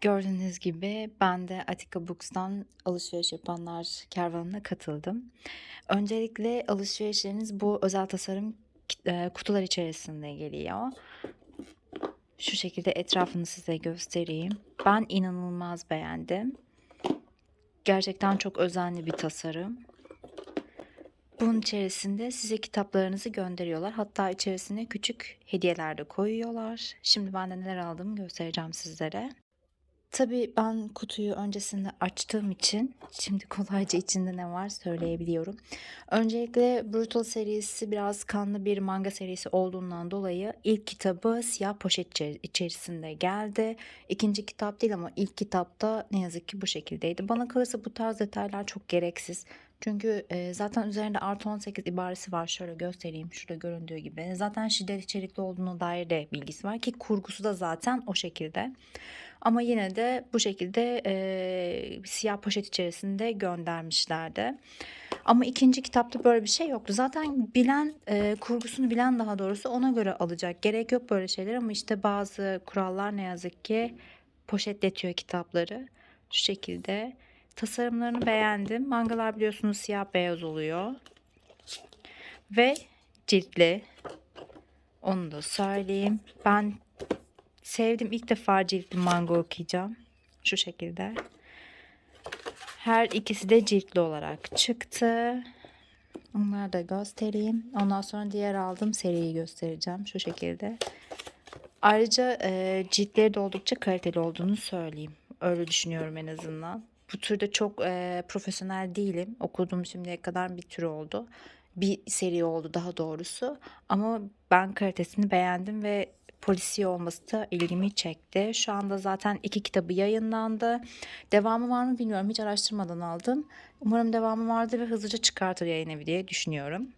Gördüğünüz gibi ben de Atika Books'tan alışveriş yapanlar kervanına katıldım. Öncelikle alışverişleriniz bu özel tasarım e, kutular içerisinde geliyor. Şu şekilde etrafını size göstereyim. Ben inanılmaz beğendim. Gerçekten çok özenli bir tasarım. Bunun içerisinde size kitaplarınızı gönderiyorlar. Hatta içerisine küçük hediyeler de koyuyorlar. Şimdi ben de neler aldığımı göstereceğim sizlere. Tabii ben kutuyu öncesinde açtığım için şimdi kolayca içinde ne var söyleyebiliyorum. Öncelikle Brutal serisi biraz kanlı bir manga serisi olduğundan dolayı ilk kitabı siyah poşet içer- içerisinde geldi. İkinci kitap değil ama ilk kitapta ne yazık ki bu şekildeydi. Bana kalırsa bu tarz detaylar çok gereksiz. Çünkü e, zaten üzerinde artı 18 ibaresi var. Şöyle göstereyim. Şurada göründüğü gibi. Zaten şiddet içerikli olduğunu dair de bilgisi var ki kurgusu da zaten o şekilde. Ama yine de bu şekilde e, siyah poşet içerisinde göndermişlerdi. Ama ikinci kitapta böyle bir şey yoktu. Zaten bilen, e, kurgusunu bilen daha doğrusu ona göre alacak. Gerek yok böyle şeyler ama işte bazı kurallar ne yazık ki poşetletiyor kitapları. Şu şekilde. Tasarımlarını beğendim. Mangalar biliyorsunuz siyah beyaz oluyor. Ve ciltli. Onu da söyleyeyim. Ben sevdim. İlk defa ciltli manga okuyacağım. Şu şekilde. Her ikisi de ciltli olarak çıktı. Onları da göstereyim. Ondan sonra diğer aldığım seriyi göstereceğim. Şu şekilde. Ayrıca e, ciltleri de oldukça kaliteli olduğunu söyleyeyim. Öyle düşünüyorum en azından. Bu türde çok e, profesyonel değilim. Okuduğum şimdiye kadar bir tür oldu. Bir seri oldu daha doğrusu. Ama ben kalitesini beğendim ve polisiye olması da ilgimi çekti. Şu anda zaten iki kitabı yayınlandı. Devamı var mı bilmiyorum. Hiç araştırmadan aldım. Umarım devamı vardır ve hızlıca çıkartır yayın evi diye düşünüyorum.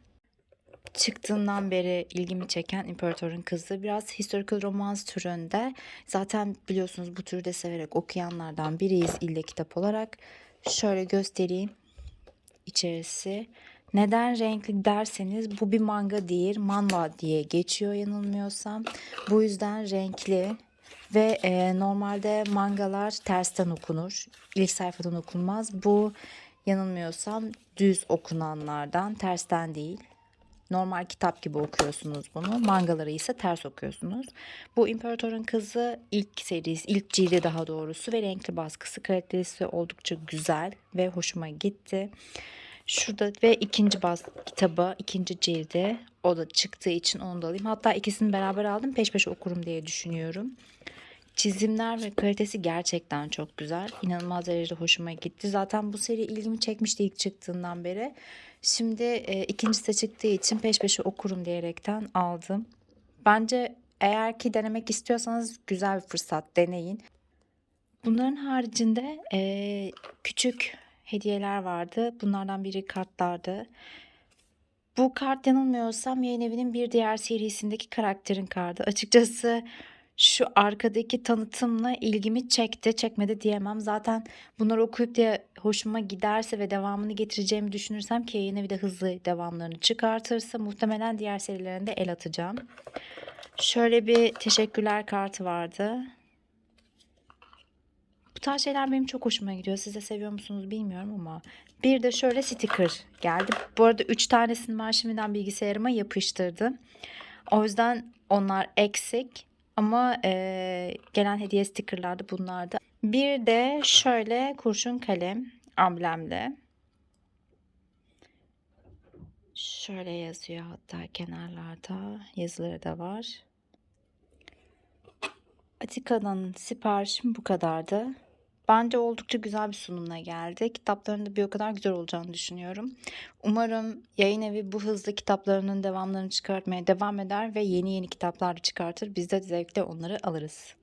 Çıktığından beri ilgimi çeken İmparatorun Kızı biraz historical romans türünde. Zaten biliyorsunuz bu türü de severek okuyanlardan biriyiz ille kitap olarak. Şöyle göstereyim içerisi. Neden renkli derseniz bu bir manga değil, manhwa diye geçiyor yanılmıyorsam. Bu yüzden renkli ve e, normalde mangalar tersten okunur. İlk sayfadan okunmaz. Bu yanılmıyorsam düz okunanlardan, tersten değil. Normal kitap gibi okuyorsunuz bunu. Mangaları ise ters okuyorsunuz. Bu İmparatorun Kızı ilk serisi, ilk cildi daha doğrusu ve renkli baskısı kalitesi oldukça güzel ve hoşuma gitti. Şurada ve ikinci bas kitabı, ikinci cildi o da çıktığı için onu da alayım. Hatta ikisini beraber aldım peş peşe okurum diye düşünüyorum. Çizimler ve kalitesi gerçekten çok güzel. İnanılmaz derecede hoşuma gitti. Zaten bu seri ilgimi çekmişti ilk çıktığından beri. Şimdi e, ikincisi de çıktığı için peş peşe okurum diyerekten aldım. Bence eğer ki denemek istiyorsanız güzel bir fırsat deneyin. Bunların haricinde e, küçük hediyeler vardı. Bunlardan biri kartlardı. Bu kart yanılmıyorsam yayın evinin bir diğer serisindeki karakterin kartı. Açıkçası şu arkadaki tanıtımla ilgimi çekti. Çekmedi diyemem. Zaten bunları okuyup da hoşuma giderse ve devamını getireceğimi düşünürsem ki yayın evi de hızlı devamlarını çıkartırsa muhtemelen diğer serilerinde el atacağım. Şöyle bir teşekkürler kartı vardı. Bu tarz şeyler benim çok hoşuma gidiyor. Siz de seviyor musunuz bilmiyorum ama. Bir de şöyle sticker geldi. Bu arada 3 tanesini ben şimdiden bilgisayarıma yapıştırdım. O yüzden onlar eksik. Ama e, gelen hediye stickerlar da bunlardı. Bir de şöyle kurşun kalem amblemli. Şöyle yazıyor hatta kenarlarda yazıları da var. Atika'dan siparişim bu kadardı. Bence oldukça güzel bir sunumla geldi. Kitapların da bir o kadar güzel olacağını düşünüyorum. Umarım yayın evi bu hızlı kitaplarının devamlarını çıkartmaya devam eder ve yeni yeni kitaplar çıkartır. Biz de zevkle onları alırız.